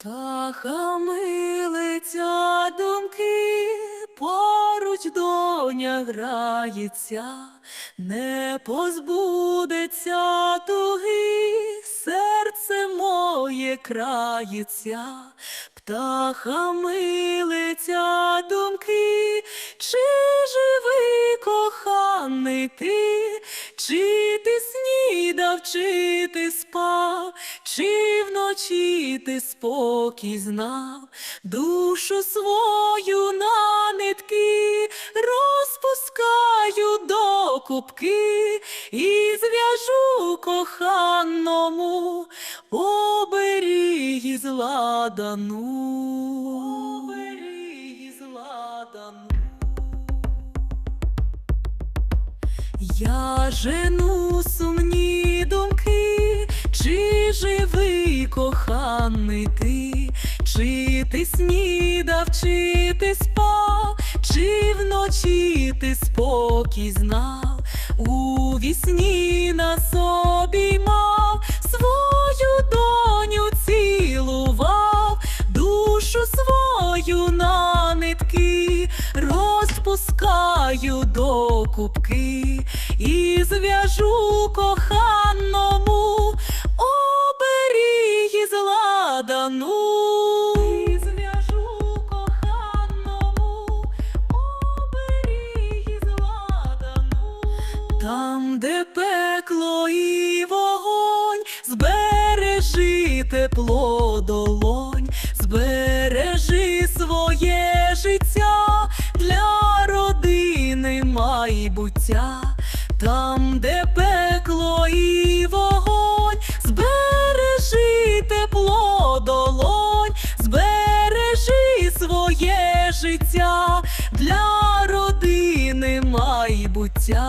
Птахами летять думки, поруч доня грається, не позбудеться туги, серце моє крається, птахами летять думки, чи живий коханий ти, чи ти снідав, чи ти спав, чи вночі ти спокій знав, душу свою на нитки розпускаю до кубки і зв'яжу коханому оберіг з ладану. Оберіг з ладану. Я жену сумні коханий ти, чи ти снідав, чи ти спав, чи вночі ти спокій знав, у вісні на собі мав, свою доню цілував, душу свою на нитки розпускаю до кубки. І зв'яжу коханому ладану. І зв'яжу коханому оберіг із ладану. Там, де пекло і вогонь, збережи тепло долонь, збережи своє життя для родини майбуття. Там, де пекло і Є життя для родини майбуття.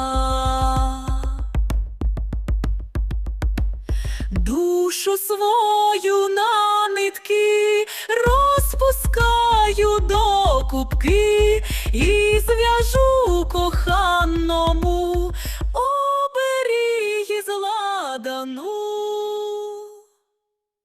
Душу свою на нитки розпускаю до кубки і зв'яжу коханому оберіги ладану.